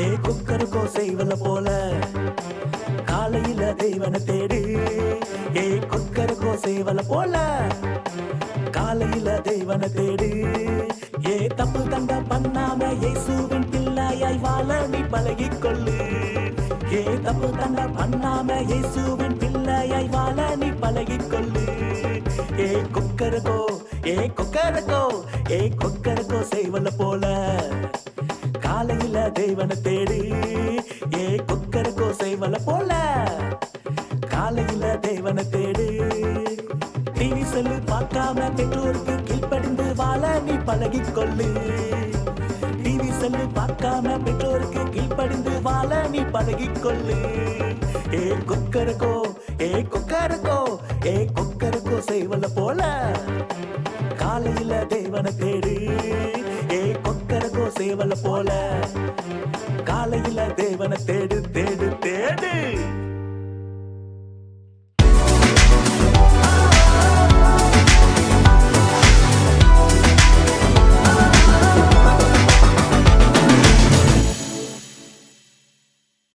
ஏ குக்கருக்கோ செய்வல போல. காலையில தெய்வனை தேடு. ஏ குக்கருக்கோ செய்வல போல. காலையில தெய்வனை தேடு. ஏ தப்பு தண்ட பண்ணாம இயேசுவின் பிள்ளையாய் வாழ நீ பழகிக் கொள்ளு. ஏ தப்பு தண்ட பண்ணாம இயேசுவின் பிள்ளையாய் வாழ நீ பழகிக் கொள்ளு. ஏ கொக்கரகோ ஏ கொக்கரகோ ஏ கொக்கரகோ செய்வல போல. காலையில தெய்வனை தேடி ஏ கொக்கர கோசைவல போல. காலையில தெய்வனை தேடி டிவி செல்லு பார்க்காம பெற்றோருக்கு கீழ்ப்படிந்து வாழ நீ பழகி கொள்ளு. டிவி செல்லு பார்க்காம பெற்றோருக்கு கீழ்படிந்து வாழ நீ பழகி கொள்ளு. ஏ கொக்கரக்கோ ஏ கொக்கரக்கோ ஏ கொக்கரக்கோ செய்வல போல. காலையில தெய்வனை தேடி போல. காலையில தேவனை தேடு தேடு தேடு.